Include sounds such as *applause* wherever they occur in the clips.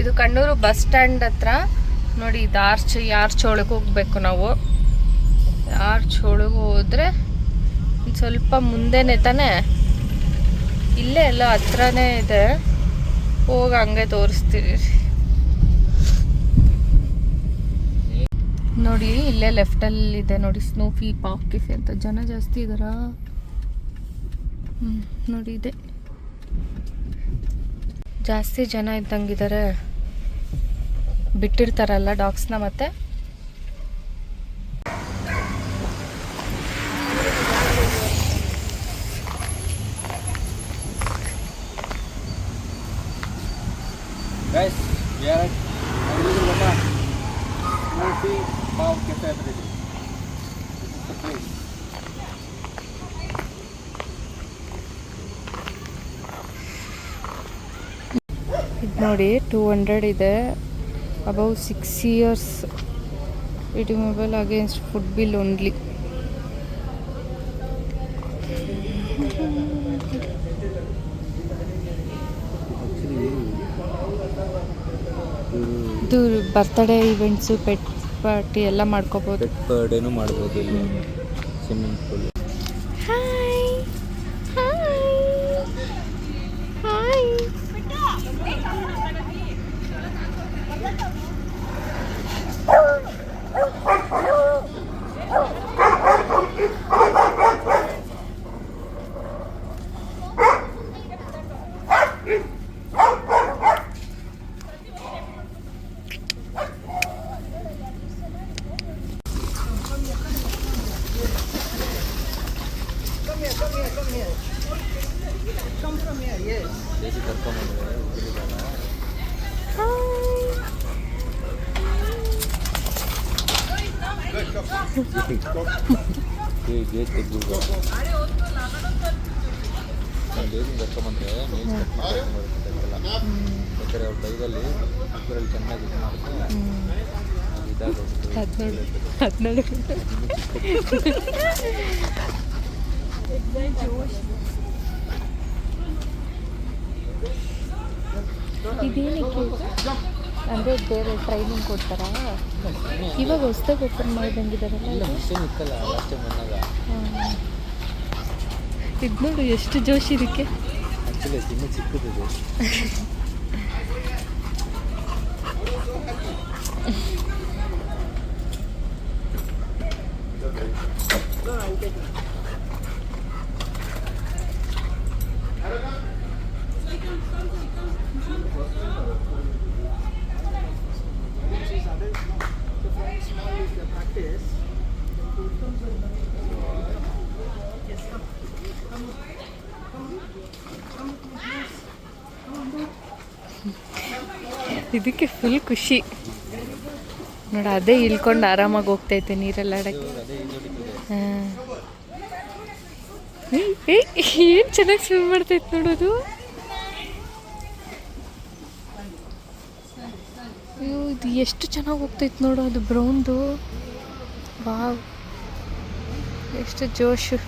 ಇದು Kannur bus stand ಹತ್ರ. ನೋಡಿ ಇದು ಆರ್ಚ್ ಆರ್ಚ್ ಒಳಗೆ ಹೋಗ್ಬೇಕು ನಾವು. ಆರ್ಚ್ ಒಳಗೆ ಹೋದ್ರೆ ಸ್ವಲ್ಪ ಮುಂದೆನೆ ತಾನೇ? ಇಲ್ಲೇ ಎಲ್ಲ ಹತ್ರನೇ ಇದೆ. ಹೋಗಿ ಹಂಗೆ ತೋರಿಸ್ತೀವಿ ನೋಡಿ ಇಲ್ಲೇ ಲೆಫ್ಟಲ್ಲಿ ಇದೆ. ನೋಡಿ ಸ್ನೂಫಿ ಪಾಪ್ ಕೆಫೆ ಅಂತ ಜನ ಜಾಸ್ತಿ ಇದಾರ. ಹ್ಮ್, ನೋಡಿ ಇದೆ. ಜಾಸ್ತಿ ಜನ ಇದ್ದಂಗಿದ್ದಾರೆ ಬಿಟ್ಟಿರ್ತಾರಲ್ಲ ಡಾಕ್ಸ್ನ ಮತ್ತೆ ನೋಡಿ ಟೂ ಹಂಡ್ರೆಡ್ ಇದೆ. Above six years redeemable against food bill only ಇದು ಬರ್ತ್ಡೇ ಇವೆಂಟ್ಸು ಪೆಟ್ ಪಾರ್ಟಿ ಎಲ್ಲ ಮಾಡ್ಕೋಬೋದು. ಪೆಟ್ ಬರ್ಡೇನು ಮಾಡ್ಬೋದು swimming pool hi hi hi ಬೇಸಿ ಕರ್ಕೊಂಬಂದ್ರೆ ಕರ್ಕೊಂಬಂದ್ರೆ ಮೇಜ್ ಕಟ್ ಯಾಕಂದ್ರೆ ಅವ್ರ ಚೆನ್ನಾಗಿ ಇದು ಇದಾಗೋಗ್ತದೆ ಹದಿನೇಳು ಹದಿನೇಳು ಇದೇನಕ್ಕೆ? ಅಂದರೆ ಬೇರೆ ಟ್ರೈನಿಂಗ್ ಕೊಡ್ತಾರಾ? ಇವಾಗ ಹೊಸ್ದಾಗಿ ಓಪನ್ ಮಾಡಿದಂಗಿದಾರಲ್ಲ ಇಲ್ಲ ಇದು ನೋಡು ಎಷ್ಟು ಜೋಶ್ ಇದಕ್ಕೆ. ಬಂದಾಗ *laughs* ಜೋಶ್ ಇದಕ್ಕೆ ಫುಲ್ ಖುಷಿ. ನೋಡ, ಅದೇ ಇಳ್ಕೊಂಡು ಆರಾಮಾಗಿ ಹೋಗ್ತೈತೆ ನೀರೆಲ್ಲ ಆಡಕ್ಕೆ ಏನು ಚೆನ್ನಾಗಿ ಸ್ವಿಮ್ ಮಾಡ್ತೈತೆ ನೋಡೋದು ಅಯ್ಯೋ, ಇದು ಎಷ್ಟು ಚೆನ್ನಾಗಿ ಹೋಗ್ತೈತೆ ನೋಡು ಅದು ಬ್ರೌನ್ದು ವಾವ್ ಎಷ್ಟು ಜೋಶು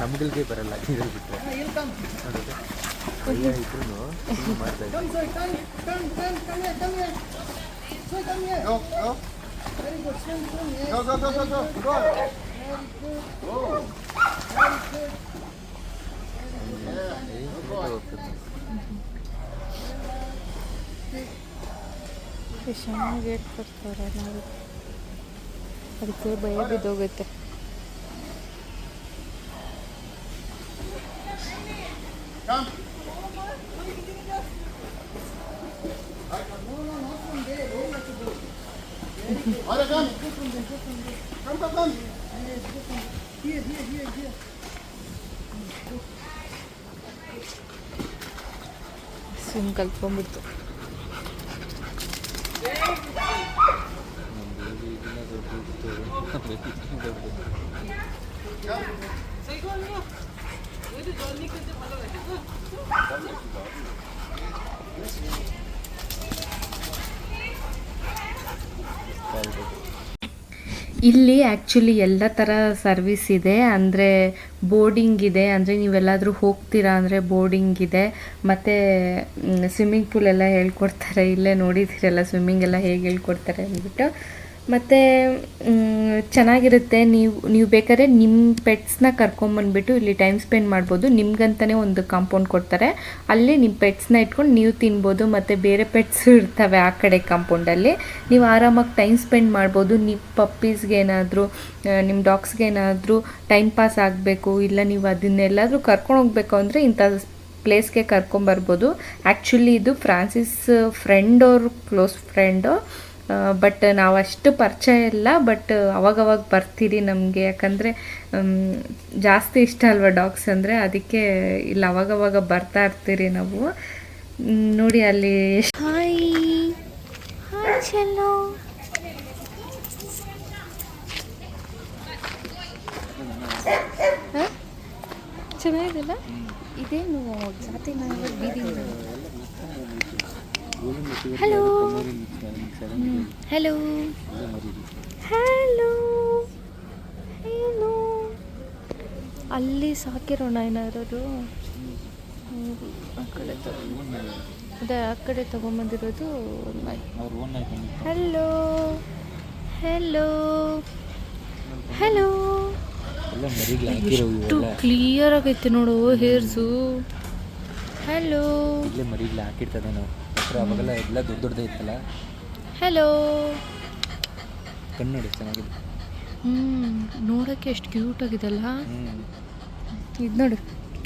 ನಮ್ಗಳಿಗೆ ಬರಲ್ಲ ಇದ್ರಲ್ಲಿ ಬಿಟ್ಟರೆ ಇದ್ರೂ ಮಾಡ್ತಾ ಹೋಗ್ತದೆ ಎಷ್ಟು ಚೆನ್ನಾಗಿ ಹೇಳ್ಕೊಡ್ತಾರೆ ಕೊಡ್ತಾರೆ ನಾವು ಅದಕ್ಕೆ ಭಯ ಬಿದ್ದೋಗುತ್ತೆ. ಸ್ವಿಮ್ ಕಲ್ತ್ಕೊಂಡ್ಬಿಡ್ತು ನಮ್ದು ಇದು ಇಲ್ಲಿ ಆ್ಯಕ್ಚುಲಿ ಎಲ್ಲ ಥರ ಸರ್ವಿಸ್ ಇದೆ. ಅಂದರೆ ಬೋರ್ಡಿಂಗ್ ಇದೆ. ಅಂದರೆ ನೀವೆಲ್ಲಾದರೂ ಹೋಗ್ತೀರಾ ಅಂದರೆ ಬೋರ್ಡಿಂಗ್ ಇದೆ. ಮತ್ತು ಸ್ವಿಮ್ಮಿಂಗ್ ಪೂಲ್ ಎಲ್ಲ ಹೇಳ್ಕೊಡ್ತಾರೆ. ಇಲ್ಲೇ ನೋಡಿದ್ದೀರಲ್ಲ ಸ್ವಿಮ್ಮಿಂಗ್ ಎಲ್ಲ ಹೇಗೆ ಹೇಳ್ಕೊಡ್ತಾರೆ ಅಂದ್ಬಿಟ್ಟು. ಮತ್ತು ಚೆನ್ನಾಗಿರುತ್ತೆ. ನೀವು ನೀವು ಬೇಕಾದ್ರೆ ನಿಮ್ಮ ಪೆಟ್ಸ್ನ ಕರ್ಕೊಂಬಂದ್ಬಿಟ್ಟು ಇಲ್ಲಿ ಟೈಮ್ ಸ್ಪೆಂಡ್ ಮಾಡ್ಬೋದು. ನಿಮ್ಗಂತಲೇ ಒಂದು ಕಾಂಪೌಂಡ್ ಕೊಡ್ತಾರೆ. ಅಲ್ಲಿ ನಿಮ್ಮ ಪೆಟ್ಸ್ನ ಇಟ್ಕೊಂಡು ನೀವು ತಿನ್ಬೋದು. ಮತ್ತು ಬೇರೆ ಪೆಟ್ಸ್ ಇರ್ತವೆ ಆ ಕಡೆ ಕಾಂಪೌಂಡಲ್ಲಿ ನೀವು ಆರಾಮಾಗಿ ಟೈಮ್ ಸ್ಪೆಂಡ್ ಮಾಡ್ಬೋದು. ನಿಮ್ಮ ಪಪ್ಪೀಸ್ಗೆ ಏನಾದರೂ ನಿಮ್ಮ ಡಾಗ್ಸ್ಗೆ ಏನಾದರೂ ಟೈಮ್ ಪಾಸ್ ಆಗಬೇಕು. ಇಲ್ಲ ನೀವು ಅದನ್ನೆಲ್ಲಾದರೂ ಕರ್ಕೊಂಡು ಹೋಗ್ಬೇಕು ಅಂದರೆ ಇಂಥ ಪ್ಲೇಸ್ಗೆ ಕರ್ಕೊಂಬರ್ಬೋದು ಆ್ಯಕ್ಚುಲಿ ಇದು ಫ್ರಾನ್ಸಿಸ್ ಫ್ರೆಂಡ್ ಅವ್ರ ಕ್ಲೋಸ್ ಫ್ರೆಂಡು ಬಟ್ ನಾವು ಅಷ್ಟು ಪರಿಚಯ ಇಲ್ಲ ಬಟ್ ಅವಾಗವಾಗ ಬರ್ತೀರಿ ನಮಗೆ. ಯಾಕಂದರೆ ಜಾಸ್ತಿ ಇಷ್ಟ ಅಲ್ವಾ ಡಾಗ್ಸ್ ಅಂದರೆ? ಅದಕ್ಕೆ ಇಲ್ಲಿ ಅವಾಗವಾಗ ಬರ್ತಾ ಇರ್ತೀರಿ ನಾವು. ನೋಡಿ ಅಲ್ಲಿ ಹಾಯ್ ಹಾಯ್ ಚಲೋ ಇದೇನು ಜಾತಿ ಬೀದಿ ಹಲೋ ಹಲೋ ಹಲೋ ಏನು ಅಲ್ಲಿ ಸಾಕಿರೋಣ ಏನಾದ್ರು? ಆ ಕಡೆ ಅದೇ, ಆ ಕಡೆ ತೊಗೊಂಬಂದಿರೋದು ಹಲೋ ಹಲೋ ಹಲೋ ಎಷ್ಟು ಕ್ಲಿಯರ್ ಆಗೈತೆ ನೋಡು ಹೇರ್ಸು ಹಲೋ ಇಲ್ಲೇ ಮರಿ ಹಾಕಿರ್ತದೆ ನಾವು ಅವಾಗೆಲ್ಲ ಎಲ್ಲ ದೊಡ್ಡ ದೊಡ್ಡದೇ ಇತ್ತಲ್ಲ? ಹಲೋ ಕನ್ನಡ ಚೆನ್ನಾಗಿದೆ. ಹ್ಞೂ ನೋಡೋಕ್ಕೆ ಎಷ್ಟು ಕ್ಯೂಟ್ ಆಗಿದೆಲ್ಲ ಇದು ನೋಡು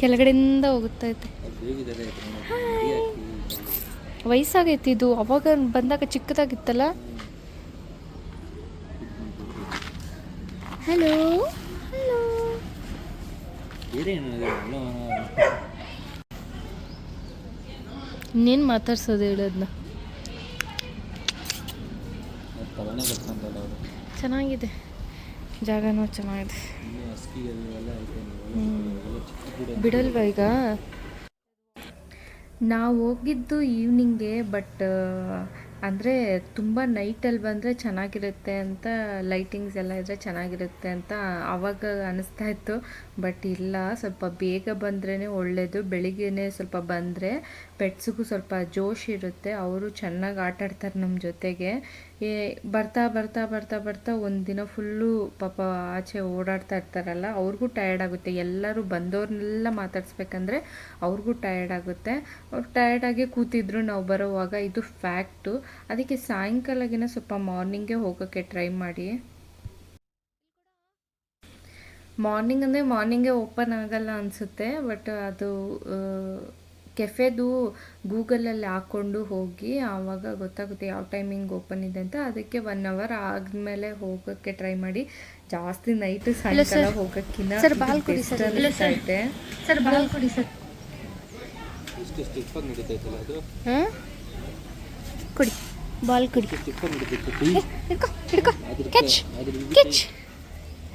ಕೆಳಗಡೆಯಿಂದ ಹೋಗುತ್ತಾ ಐತೆ ವಯಸ್ಸಾಗೈತಿ ಇದು ಅವಾಗ ಬಂದಾಗ ಚಿಕ್ಕದಾಗಿತ್ತಲ್ಲ? Hello hello? ಇನ್ನೇನು ಮಾತಾಡ್ಸೋದು ಹೇಳೋದನ್ನ ಅವರು? ಚೆನ್ನಾಗಿದೆ. ಜಾಗನೂ ಚೆನ್ನಾಗಿದೆ. ಬಿಡಲ್ವಾ ಈಗ? ನಾವು ಹೋಗಿದ್ದು ಈವ್ನಿಂಗೆ ಬಟ್ ಅಂದರೆ ತುಂಬ ನೈಟಲ್ಲಿ ಬಂದರೆ ಚೆನ್ನಾಗಿರುತ್ತೆ ಅಂತ ಲೈಟಿಂಗ್ಸ್ ಎಲ್ಲ ಇದ್ದರೆ ಚೆನ್ನಾಗಿರುತ್ತೆ ಅಂತ ಆವಾಗ ಅನಿಸ್ತಾ ಇತ್ತು. ಬಟ್ ಇಲ್ಲ ಸ್ವಲ್ಪ ಬೇಗ ಬಂದ್ರೇ ಒಳ್ಳೆಯದು ಬೆಳಿಗ್ಗೆನೇ ಸ್ವಲ್ಪ ಬಂದರೆ ಪೆಟ್ಸಿಗೂ ಸ್ವಲ್ಪ ಜೋಶ್ ಇರುತ್ತೆ, ಅವರು ಚೆನ್ನಾಗಿ ಆಟಾಡ್ತಾರೆ ನಮ್ಮ ಜೊತೆಗೆ. ಏ, ಬರ್ತಾ ಬರ್ತಾ ಬರ್ತಾ ಬರ್ತಾ ಒಂದು ದಿನ ಫುಲ್ಲು ಪಾಪ ಆಚೆ ಓಡಾಡ್ತಾ ಇರ್ತಾರಲ್ಲ, ಅವ್ರಿಗೂ ಟಯರ್ಡ್ ಆಗುತ್ತೆ. ಎಲ್ಲರೂ ಬಂದವ್ರನ್ನೆಲ್ಲ ಮಾತಾಡ್ಸ್ಬೇಕಂದ್ರೆ ಅವ್ರಿಗೂ ಟಯರ್ಡ್ ಆಗುತ್ತೆ. ಅವ್ರು ಟಯರ್ಡಾಗೆ ಕೂತಿದ್ರು ನಾವು ಬರೋವಾಗ, ಇದು ಫ್ಯಾಕ್ಟು. ಅದಕ್ಕೆ ಸಾಯಂಕಾಲಗಿನ ಸ್ವಲ್ಪ ಮಾರ್ನಿಂಗೇ ಹೋಗೋಕ್ಕೆ ಟ್ರೈ ಮಾಡಿ. ಮಾರ್ನಿಂಗ್ ಅಂದರೆ ಮಾರ್ನಿಂಗೇ ಓಪನ್ ಆಗಲ್ಲ ಅನಿಸುತ್ತೆ, ಬಟ್ ಅದು ಕೆಫೆದು ಗೂಗಲಲ್ಲಿ ಹಾಕ್ಕೊಂಡು ಹೋಗಿ ಆವಾಗ ಗೊತ್ತಾಗುತ್ತೆ ಯಾವ ಟೈಮಿಂಗ್ ಓಪನ್ ಇದೆ ಅಂತ. ಅದಕ್ಕೆ ಒನ್ ಅವರ್ ಆದಮೇಲೆ ಹೋಗೋಕ್ಕೆ ಟ್ರೈ ಮಾಡಿ. ಜಾಸ್ತಿ ನೈಟ್ ಸಾಯಂಕಾಲ ಹೋಗೋಕ್ಕಿಂತ ಸರ್, ಬಾಲ್ ಕೊಡಿ ಸರ್. ಇಲ್ಲ ಸರ್. ಐತೆ ಸರ್ ಬಾಲ್ ಕೊಡಿ. Catch catch.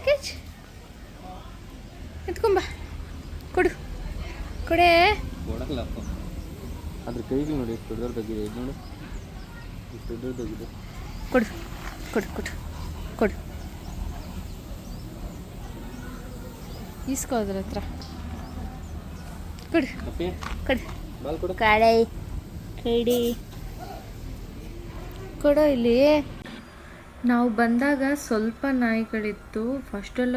ಕೆಚ್. ಎತ್ಕೊಂಬ ಕೊಡು. ಕೊಡೆ. ಕೊಡಲ್ಲ ಅಪ್ಪ ಅದ್ರ ಕೈಗೆ ನೋಡಿ ಎಷ್ಟು ದೊಡ್ಡದಾಗಿದೆ ಇದು ನೋಡಿ. ಎಷ್ಟು ದೊಡ್ಡದಾಗಿದೆ ಕೊಡು ಕೊಡು ಕೊಡು ಕೊಡು. ಇಸ್ಕೋ ಅದ್ರ ಹತ್ರ. ಕೊಡು ಅಪ್ಪೆ ಕೊಡು. ಕಡೆ ಕಡಿ. ಕೊಡೋ ಇಲ್ಲಿ. ನಾವು ಬಂದಾಗ ಸ್ವಲ್ಪ ನಾಯಿಗಳಿತ್ತು. ಫಸ್ಟೆಲ್ಲ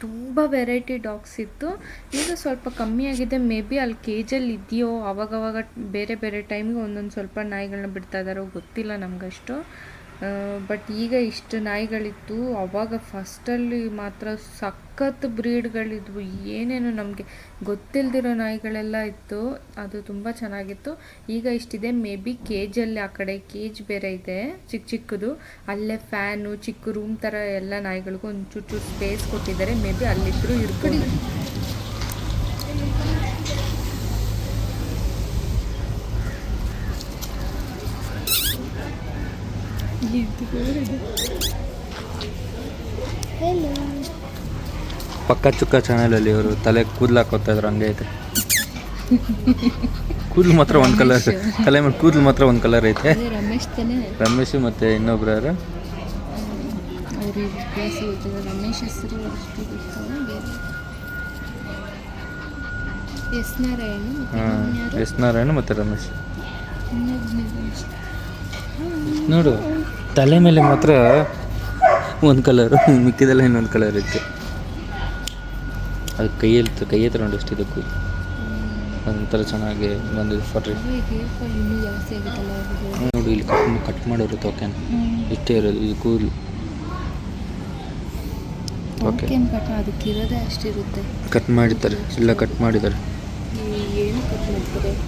ತುಂಬ ವೆರೈಟಿ ಡಾಗ್ಸ್ ಇತ್ತು. ಈಗ ಸ್ವಲ್ಪ ಕಮ್ಮಿ ಆಗಿದೆ. ಮೇ ಬಿ ಅಲ್ಲಿ ಕೇಜಲ್ಲಿ ಇದೆಯೋ? ಅವಾಗವಾಗ ಬೇರೆ ಬೇರೆ ಟೈಮ್ಗೆ ಒಂದೊಂದು ಸ್ವಲ್ಪ ನಾಯಿಗಳನ್ನ ಬಿಡ್ತಾ ಇದ್ದಾರೋ ಗೊತ್ತಿಲ್ಲ ನಮಗಷ್ಟು. ಬಟ್ ಈಗ ಇಷ್ಟು ನಾಯಿಗಳಿತ್ತು, ಅವಾಗ ಫಸ್ಟಲ್ಲಿ ಮಾತ್ರ ಸಖತ್ ಬ್ರೀಡ್ಗಳಿದ್ವು ಏನೇನು ನಮಗೆ ಗೊತ್ತಿಲ್ದಿರೋ ನಾಯಿಗಳೆಲ್ಲ ಇತ್ತು, ಅದು ತುಂಬ ಚೆನ್ನಾಗಿತ್ತು. ಈಗ ಇಷ್ಟಿದೆ ಮೇ ಬಿ ಕೇಜಲ್ಲಿ ಆ ಕಡೆ ಕೇಜ್ ಬೇರೆ ಇದೆ ಚಿಕ್ಕ ಚಿಕ್ಕದು. ಅಲ್ಲೇ ಫ್ಯಾನು ಚಿಕ್ಕ ರೂಮ್ ಥರ ಎಲ್ಲ ನಾಯಿಗಳಿಗೂ ಒಂದು ಚೂರು ಸ್ಪೇಸ್ ಕೊಟ್ಟಿದ್ದಾರೆ. ಮೇ ಬಿ ಅಲ್ಲಿದ್ದರೂ ಇರ್ಬೋದು. ಪಕ್ಕ ಚುಕ್ಕ ಚಾನಲಲ್ಲಿ ಇವರು ತಲೆ ಕೂದಲು ಹಾಕೋತಾ ಇದ್ರು ಹಂಗೆ ಐತೆ. ಕೂದಲು ಮಾತ್ರ ಒಂದು ಕಲರ್ ತಲೆ ಮೇಲೆ ಕೂದಲು ಮಾತ್ರ ಒಂದು ಕಲರ್ ಐತೆ. ರಮೇಶ್ ಮತ್ತೆ ಇನ್ನೊಬ್ರು ಯಾರು? ರಮೇಶ್ ಹೆಸರು ನಾರಾಯಣ ಎಸ್ ನಾರಾಯಣ ಮತ್ತು ರಮೇಶ್. ನೋಡು ತಲೆ ಮೇಲೆ ಮಾತ್ರ ಒಂದು ಕಲರು ಮಿಕ್ಕಿದೆಲ್ಲ ಇನ್ನೊಂದು ಕಲರ್ ಇತ್ತು ಅದು ಕೈಯಲ್ಲಿ ಕೈ ಹತ್ರ ನೋಡಿ ಎಷ್ಟಿದೆ ಕೂದಲು ಅದೊಂಥರ ಚೆನ್ನಾಗಿ ಬಂದಿದೆ ಫೋಟ್ರಿ ನೋಡಿ ಇಲ್ಲಿ ಕಟ್ ಕಟ್ ಮಾಡೋರು ತೋಕೆ ಇಷ್ಟೇ ಇರೋದು ಇದು ಕೂದಲು. ಓಕೆ. ಕಟ್ ಮಾಡಿದ್ದಾರೆ ಎಲ್ಲ ಕಟ್ ಮಾಡಿದ್ದಾರೆ.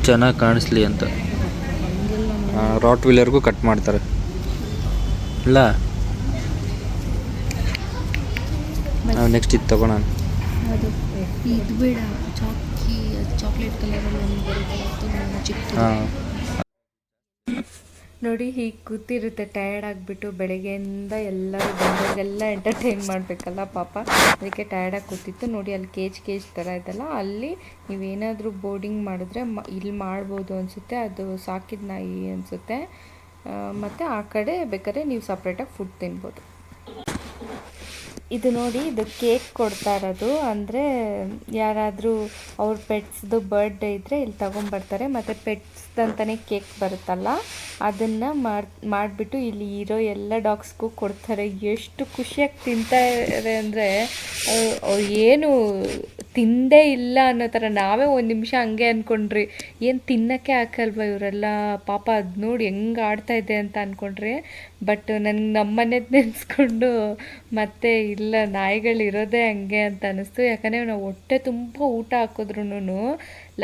ಚೆನ್ನಾಗಿ ಕಾಣಿಸ್ಲಿ ಅಂತ. ರಾಟ್ ವೀಲರ್ಗೂ ಕಟ್ ಮಾಡ್ತಾರೆ. ಇಲ್ಲ ನಾವು ನೆಕ್ಸ್ಟ್ ಇದು ತಗೋಣ. ಇದು ಬೇಡ. ಚಾಕಿ ಚಾಕ್ಲೇಟ್ ಕಲರ್ ನೋಡಿ ಹೀಗೆ ಕೂತಿರುತ್ತೆ. ಟಯರ್ಡ್ ಆಗಿಬಿಟ್ಟು ಬೆಳಗ್ಗೆಯಿಂದ ಎಲ್ಲರೂ ಬಂದವ್ರಿಗೆಲ್ಲ ಎಂಟರ್ಟೈನ್ ಮಾಡಬೇಕಲ್ಲ ಪಾಪ. ಅದಕ್ಕೆ ಟಯರ್ಡಾಗಿ ಕೂತಿತ್ತು. ನೋಡಿ ಅಲ್ಲಿ ಕೇಜ್ ಕೇಜ್ ಥರ ಇದೆಲ್ಲ. ಅಲ್ಲಿ ನೀವೇನಾದರೂ ಬೋರ್ಡಿಂಗ್ ಮಾಡಿದ್ರೆ ಮ ಇಲ್ಲಿ ಮಾಡ್ಬೋದು ಅನಿಸುತ್ತೆ. ಅದು ಸಾಕಿದ ನಾಯಿ ಅನಿಸುತ್ತೆ. ಮತ್ತು ಆ ಕಡೆ ಬೇಕಾದ್ರೆ ನೀವು ಸಪ್ರೇಟಾಗಿ ಫುಡ್ ತಿನ್ಬೋದು. ಇದು ನೋಡಿ ಇದು ಕೇಕ್ ಕೊಡ್ತಾ ಇರೋದು. ಅಂದರೆ ಯಾರಾದರೂ ಅವ್ರ ಪೆಟ್ಸ್ದು ಬರ್ಡೇ ಇದ್ದರೆ ಇಲ್ಲಿ ತೊಗೊಂಬರ್ತಾರೆ ಮತ್ತು ಪೆಟ್ಸ್ದಂತಲೇ ಕೇಕ್ ಬರುತ್ತಲ್ಲ, ಅದನ್ನು ಮಾಡಿ, ಮಾಡಿಬಿಟ್ಟು ಇಲ್ಲಿ ಇರೋ ಎಲ್ಲ ಡಾಗ್ಸ್ಗೂ ಕೊಡ್ತಾರೆ. ಎಷ್ಟು ಖುಷಿಯಾಗಿ ತಿಂತಾರೆ ಅಂದರೆ ಏನು ತಿಂದೇ ಇಲ್ಲ ಅನ್ನೋ ಥರ. ನಾವೇ ಒಂದು ನಿಮಿಷ ಹಂಗೆ ಅಂದ್ಕೊಂಡ್ರಿ ಏನು ತಿನ್ನೋಕ್ಕೆ ಹಾಕಲ್ವ ಇವರೆಲ್ಲ? ಪಾಪ ಅದು ನೋಡಿ ಹೆಂಗೆ ಆಡ್ತಾ ಇದೆ ಅಂತ ಅಂದ್ಕೊಂಡ್ರಿ ಬಟ್ ನನಗೆ ನಮ್ಮನೆ ನೆನೆಸ್ಕೊಂಡು ಮತ್ತೆ ಇಲ್ಲ, ನಾಯಿಗಳು ಇರೋದೇ ಹಂಗೆ ಅಂತ ಅನ್ನಿಸ್ತು ಯಾಕಂದರೆ ನಾವು ಹೊಟ್ಟೆ ತುಂಬ ಊಟ ಹಾಕಿದ್ರು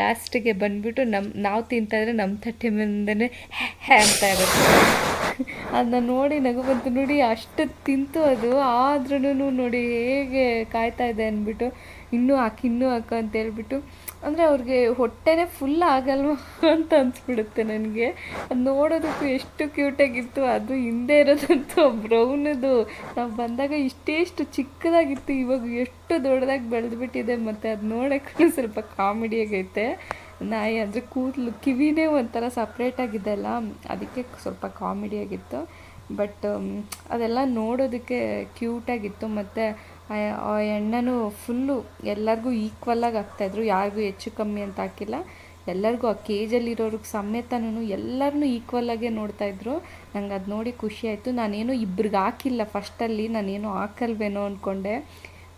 ಲಾಸ್ಟಿಗೆ ಬಂದುಬಿಟ್ಟು ನಮ್ಮ ನಾವು ತಿಂತಾಯಿದ್ರೆ ನಮ್ಮ ತಟ್ಟೆ ಮುಂದೆ ಹ್ಯಾ ಅಂತ ಇರುತ್ತೆ. ಅದನ್ನ ನೋಡಿ ನಗು ಬಂತು ನೋಡಿ ಅಷ್ಟು ತಿಂತು ಅದು. ಆದ್ರೂ ನೋಡಿ ಹೇಗೆ ಕಾಯ್ತಾ ಇದೆ ಅಂದ್ಬಿಟ್ಟು, ಇನ್ನೂ ಹಾಕಿ, ಇನ್ನೂ ಹಾಕು ಅಂತ ಹೇಳ್ಬಿಟ್ಟು ಅಂದರೆ ಅವ್ರಿಗೆ ಹೊಟ್ಟೆನೇ ಫುಲ್ ಆಗಲ್ವ ಅಂತ ಅನ್ಸ್ಬಿಡುತ್ತೆ ನನಗೆ. ಅದು ನೋಡೋದಕ್ಕೂ ಎಷ್ಟು ಕ್ಯೂಟಾಗಿತ್ತು ಅದು ಹಿಂದೆ ಇರೋದಂತೂ ಬ್ರೌನದು ನಾವು ಬಂದಾಗ ಇಷ್ಟೇ ಇಷ್ಟು ಚಿಕ್ಕದಾಗಿತ್ತು, ಇವಾಗ ಎಷ್ಟು ದೊಡ್ಡದಾಗಿ ಬೆಳೆದ್ಬಿಟ್ಟಿದೆ ಮತ್ತು ಅದು ನೋಡೋಕ್ಕೂ ಸ್ವಲ್ಪ ಕಾಮಿಡಿಯಾಗೈತೆ ನಾಯಿ ಅಂದರೆ ಕೂದಲು, ಕಿವಿನೇ ಒಂಥರ ಸಪ್ರೇಟಾಗಿದೆ ಅಲ್ಲ, ಅದಕ್ಕೆ ಸ್ವಲ್ಪ ಕಾಮಿಡಿಯಾಗಿತ್ತು ಬಟ್ ಅದೆಲ್ಲ ನೋಡೋದಕ್ಕೆ ಕ್ಯೂಟಾಗಿತ್ತು ಮತ್ತು ಆ ಎಣ್ಣೆನೂ ಫುಲ್ಲು ಎಲ್ಲರಿಗೂ ಈಕ್ವಲಾಗಿ ಹಾಕ್ತಾಯಿದ್ರು ಯಾರಿಗೂ ಹೆಚ್ಚು ಕಮ್ಮಿ ಅಂತ ಹಾಕಿಲ್ಲ. ಎಲ್ಲರಿಗೂ ಆ ಕೇಜಲ್ಲಿರೋರಿಗೆ ಸಮೇತನೂ ಎಲ್ಲರನ್ನೂ ಈಕ್ವಲಾಗೆ ನೋಡ್ತಾಯಿದ್ರು ನಂಗೆ ಅದು ನೋಡಿ ಖುಷಿ ಆಯಿತು. ನಾನೇನು ಇಬ್ರಿಗೆ ಹಾಕಿಲ್ಲ. ಫಸ್ಟಲ್ಲಿ ನಾನೇನು ಹಾಕಲ್ವೇನೋ ಅಂದ್ಕೊಂಡೆ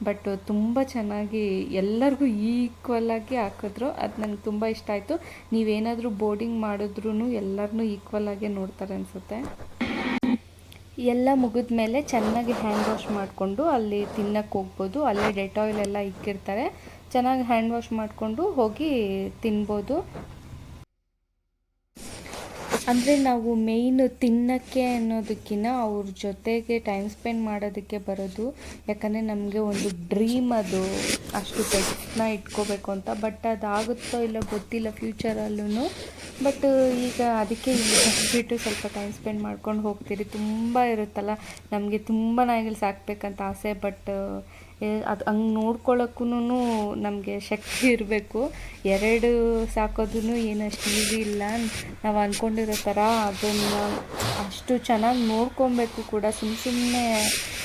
ಬಟ್ ತುಂಬ ಚೆನ್ನಾಗಿ ಎಲ್ಲರಿಗೂ ಈಕ್ವಲಾಗಿ ಹಾಕಿದ್ರು. ಅದು ನಂಗೆ ತುಂಬ ಇಷ್ಟ ಆಯಿತು. ನೀವೇನಾದರೂ ಬೋರ್ಡಿಂಗ್ ಮಾಡಿದ್ರೂ ಎಲ್ಲರನ್ನೂ ಈಕ್ವಲಾಗೆ ನೋಡ್ತಾರೆ ಅನಿಸುತ್ತೆ. ಎಲ್ಲ ಮುಗಿದ ಮೇಲೆ ಚೆನ್ನಾಗಿ ಹ್ಯಾಂಡ್ ವಾಶ್ ಮಾಡಿಕೊಂಡು ಅಲ್ಲಿ ತಿನ್ನಕ್ಕೆ ಹೋಗ್ಬೋದು. ಅಲ್ಲೇ ಡೆಟಾಯಿಲ್ ಎಲ್ಲ ಇಕ್ಕಿರ್ತಾರೆ. ಚೆನ್ನಾಗಿ ಹ್ಯಾಂಡ್ ವಾಶ್ ಮಾಡಿಕೊಂಡು ಹೋಗಿ ತಿನ್ಬೋದು. ಅಂದರೆ ನಾವು ಮೇಯ್ನ್ ತಿನ್ನೋಕ್ಕೆ ಅನ್ನೋದಕ್ಕಿಂತ ಅವ್ರ ಜೊತೆಗೆ ಟೈಮ್ ಸ್ಪೆಂಡ್ ಮಾಡೋದಕ್ಕೆ ಬರೋದು. ಯಾಕಂದರೆ ನಮಗೆ ಒಂದು ಡ್ರೀಮ್ ಅದು. ಅಷ್ಟು ಪೆಟ್ಸ್ನ ಇಟ್ಕೋಬೇಕು ಅಂತ. ಬಟ್ ಅದಾಗುತ್ತೋ ಇಲ್ಲ ಗೊತ್ತಿಲ್ಲ ಫ್ಯೂಚರಲ್ಲೂ ಬಟ್ ಈಗ ಅದಕ್ಕೆ ಇಲ್ಲಿ ಬಂದುಬಿಟ್ಟು ಸ್ವಲ್ಪ ಟೈಮ್ ಸ್ಪೆಂಡ್ ಮಾಡ್ಕೊಂಡು ಹೋಗ್ತೀರಿ. ತುಂಬ ಇರುತ್ತಲ್ಲ? ನಮಗೆ ತುಂಬ ನಾಯಿಗಳು ಸಾಕಬೇಕಂತ ಆಸೆ ಬಟ್ ಅದು ಹಂಗೆ ನೋಡ್ಕೊಳ್ಳೋಕ್ಕೂ ನಮಗೆ ಶಕ್ತಿ ಇರಬೇಕು. ಎರಡು ಸಾಕೋದೂ ಏನು ಅಷ್ಟು ಇಲ್ಲ. ನಾವು ಅಂದ್ಕೊಂಡಿರೋ ಥರ ಅದನ್ನು ಅಷ್ಟು ಚೆನ್ನಾಗಿ ನೋಡ್ಕೊಬೇಕು ಕೂಡ. ಸುಮ್ಮ ಸುಮ್ಮನೆ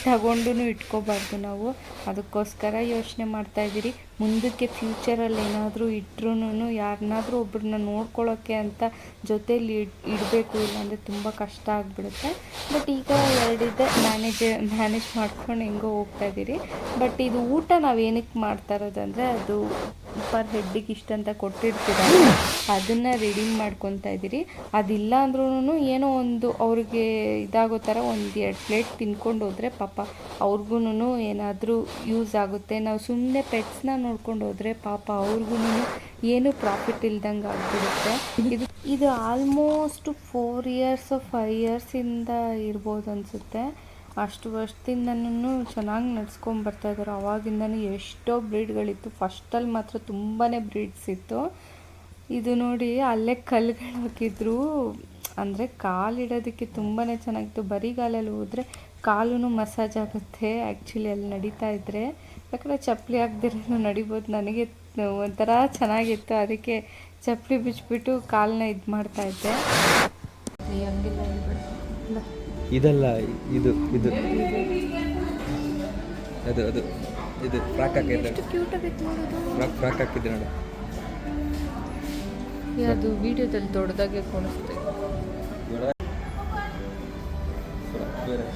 ತಗೊಂಡು ಇಟ್ಕೋಬಾರ್ದು ನಾವು. ಅದಕ್ಕೋಸ್ಕರ ಯೋಚನೆ ಮಾಡ್ತಾಯಿದ್ದೀರಿ ಮುಂದಕ್ಕೆ ಫ್ಯೂಚರಲ್ಲಿ ಏನಾದರೂ ಇಟ್ರೂ ಯಾರನ್ನಾದ್ರೂ ಒಬ್ಬರನ್ನ ನೋಡ್ಕೊಳ್ಳೋಕ್ಕೆ ಅಂತ ಜೊತೇಲಿ ಇಡ್, ಇಡಬೇಕು ಇಲ್ಲಾಂದರೆ ತುಂಬ ಕಷ್ಟ ಆಗಿಬಿಡುತ್ತೆ. ಬಟ್ ಈಗ ಎರಡಿದೆ ಮ್ಯಾನೇಜ್ ಮ್ಯಾನೇಜ್ ಮಾಡ್ಕೊಂಡು ಹೆಂಗೋ ಹೋಗ್ತಾ ಇದ್ದೀರಿ ಬಟ್ ಇದು ಊಟ ನಾವು ಏನಕ್ಕೆ ಮಾಡ್ತಾ ಇರೋದಂದರೆ ಅದು ಪರ್ ಹೆಡ್ಡಿಗೆ ಇಷ್ಟಂತ ಕೊಟ್ಟಿರ್ತೀರಲ್ಲ ಅದನ್ನು ರೀಡಿಂಗ್ ಮಾಡ್ಕೊತಾ ಇದ್ದೀರಿ. ಅದಿಲ್ಲ ಅಂದ್ರೂ ಏನೋ ಒಂದು ಅವ್ರಿಗೆ ಇದಾಗೋ ಥರ ಒಂದು ಎರಡು ಪ್ಲೇಟ್ ತಿನ್ಕೊಂಡು ಹೋದರೆ ಪಾಪ ಅವ್ರಿಗೂ ಏನಾದರೂ ಯೂಸ್ ಆಗುತ್ತೆ. ನಾವು ಸುಮ್ಮನೆ ಪೆಟ್ಸ್ನ ನೋಡ್ಕೊಂಡು ಹೋದರೆ ಪಾಪ ಅವ್ರಿಗೂ ಏನು ಪ್ರಾಫಿಟ್ ಇಲ್ದಂಗೆ ಆಗಿಬಿಡುತ್ತೆ. ಇದು ಇದು ಆಲ್ಮೋಸ್ಟ್ ಫೋರ್ ಇಯರ್ಸ್ ಫೈವ್ ಇಯರ್ಸಿಂದ ಇರ್ಬೋದು ಅನಿಸುತ್ತೆ. ಅಷ್ಟು ವರ್ಷದಿಂದನೂ ಚೆನ್ನಾಗಿ ನಡ್ಸ್ಕೊಂಡು ಇದ್ದಾರೆ ಅವಾಗಿಂದನೂ ಎಷ್ಟೋ ಬ್ರೀಡ್ಗಳಿತ್ತು. ಫಸ್ಟಲ್ಲಿ ಮಾತ್ರ ತುಂಬಾ ಬ್ರೀಡ್ಸ್ ಇತ್ತು. ಇದು ನೋಡಿ ಅಲ್ಲೇ ಕಲ್ಲುಗಳು ಹಾಕಿದ್ರು ಅಂದರೆ ಕಾಲಿಡೋದಕ್ಕೆ ತುಂಬಾ ಚೆನ್ನಾಗಿತ್ತು. ಬರಿಗಾಲಲ್ಲಿ ಹೋದರೆ ಕಾಲು ಮಸಾಜ್ ಆಗುತ್ತೆ. ಆ್ಯಕ್ಚುಲಿ ಅಲ್ಲಿ ನಡೀತಾ ಇದ್ದರೆ ಯಾಕಂದರೆ ಚಪ್ಪಲಿ ಹಾಕ್ದಿರೋ ನಡಿಬೋದು. ನನಗೆ ಒಂಥರ ಚೆನ್ನಾಗಿತ್ತು. ಅದಕ್ಕೆ ಚಪ್ಪಲಿ ಬಿಚ್ಚಿಬಿಟ್ಟು ಕಾಲನ್ನ ಇದು ಮಾಡ್ತಾಯಿದ್ದೆ ಹಂಗಿಲ್ಲ ಇದಲ್ಲ ಇದು ಇದು. ಅದು ಅದು. ಇದು ಫ್ರಾಕ್ ಹಾಕಿದ್ರೆ ಫ್ರಾಕ್ ಫ್ರಾಕ್ ಹಾಕಿದ್ರೆ ನೋಡು. ಅದು ವಿಡಿಯೋದಲ್ಲಿ ದೊಡ್ಡದಾಗೆ ಕಾಣಿಸ್ತೆ ಬೇರೆ.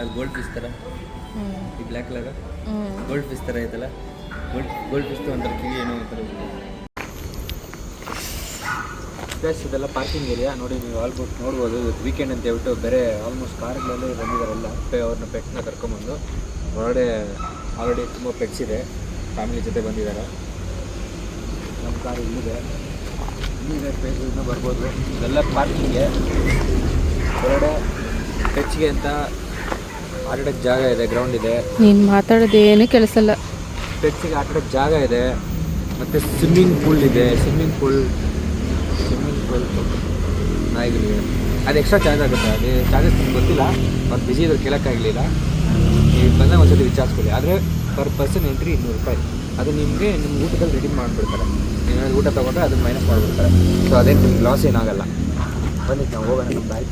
ಅದು ಗೋಲ್ಡ್ ಫಿಶ್ ಥರ ಈ ಬ್ಲ್ಯಾಕ್ ಕಲರ್ ಗೋಲ್ಡ್ ಫಿಶ್ ಥರ ಐತಲ್ಲ? ಗೋಲ್ಡ್ ಗೋಲ್ಡ್ ಫಿಶ್ ಒಂಥರ ಕಿವಿ ಏನೋ ಒಂಥರ ಪ್ಲಸ್ ಇದೆಲ್ಲ ಪಾರ್ಕಿಂಗ್ ಏರಿಯಾ ನೋಡಿ, ನೀವು ಆಲ್ಮೋಸ್ಟ್ ನೋಡ್ಬೋದು. ಇವತ್ತು ವೀಕೆಂಡ್ ಅಂತ ಹೇಳ್ಬಿಟ್ಟು ಬೇರೆ ಆಲ್ಮೋಸ್ಟ್ ಕಾರ್ಗಳಲ್ಲೇ ಬಂದಿದ್ದಾರೆಲ್ಲ ಪೆ ಅವ್ರನ್ನ ಪೆಟ್ನ ಕರ್ಕೊಂಬಂದು. ಹೊರಗಡೆ ಆಲ್ರೆಡಿ ತುಂಬ ಪೆಟ್ಸ್ ಇದೆ. ಫ್ಯಾಮಿಲಿ ಜೊತೆ ಬಂದಿದ್ದಾರೆ. ನಮ್ಮ ಕಾರ್ ಇಲ್ಲಿದೆ. ಇಲ್ಲಿದೆ ಪ್ಲೇಸಿಂದ ಬರ್ಬೋದು. ಇದೆಲ್ಲ ಪಾರ್ಕಿಂಗೆ ಹೊರಗಡೆ ಪೆಚ್ಗೆ ಅಂತ ಆಟಾಡೋಕ್ಕೆ ಜಾಗ ಇದೆ ಗ್ರೌಂಡ್ ಇದೆ. ನೀನು ಮಾತಾಡೋದೇನು ಕೆಲಸಲ್ಲ ಪೆಟ್ಸಿಗೆ ಆಟಾಡೋಕ್ಕೆ ಜಾಗ ಇದೆ. ಮತ್ತು ಸ್ವಿಮ್ಮಿಂಗ್ ಪೂಲ್ ಇದೆ ಸ್ವಿಮ್ಮಿಂಗ್ ಪೂಲ್ ಸ್ವಿಮ್ಮಿಂಗ್ ಪೂಲ್ ನಾಯಿಗಳಿಗೆ ಅದು ಎಕ್ಸ್ಟ್ರಾ ಚಾರ್ಜ್ ಆಗುತ್ತೆ. ಅದೇ ಚಾರ್ಜಸ್ ನಿಮ್ಗೆ ಗೊತ್ತಿಲ್ಲ ಅವ್ರು ಬಿಸಿ ಇದ್ರೆ ಕೇಳೋಕ್ಕಾಗಲಿಲ್ಲ. ನೀವು ಬಂದಾಗ ಒಂದ್ಸತಿ ವಿಚಾರಿಸ್ಕೊಳ್ಳಿ. ಆದರೆ ಪರ್ ಪರ್ಸನ್ ಎಂಟ್ರಿ ಇನ್ನೂರು ರೂಪಾಯಿ. ಅದು ನಿಮಗೆ ನಿಮ್ಮ ಊಟದಲ್ಲಿ ರೆಡಿ ಮಾಡಿಬಿಡ್ತಾರೆ. ನೀವು ಊಟ ತೊಗೊಂಡ್ರೆ ಅದನ್ನು ಮೈನಸ್ ಮಾಡಿಬಿಡ್ತಾರೆ. ಸೊ ಅದೇನು ನಿಮ್ಗೆ ಲಾಸ್ ಏನಾಗಲ್ಲ. ಬನ್ನಿ ನಾವು ಹೋಗೋಣ. ನಮ್ಮ bye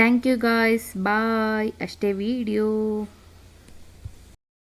thank you guys bye ಅಷ್ಟೇ ವಿಡಿಯೋ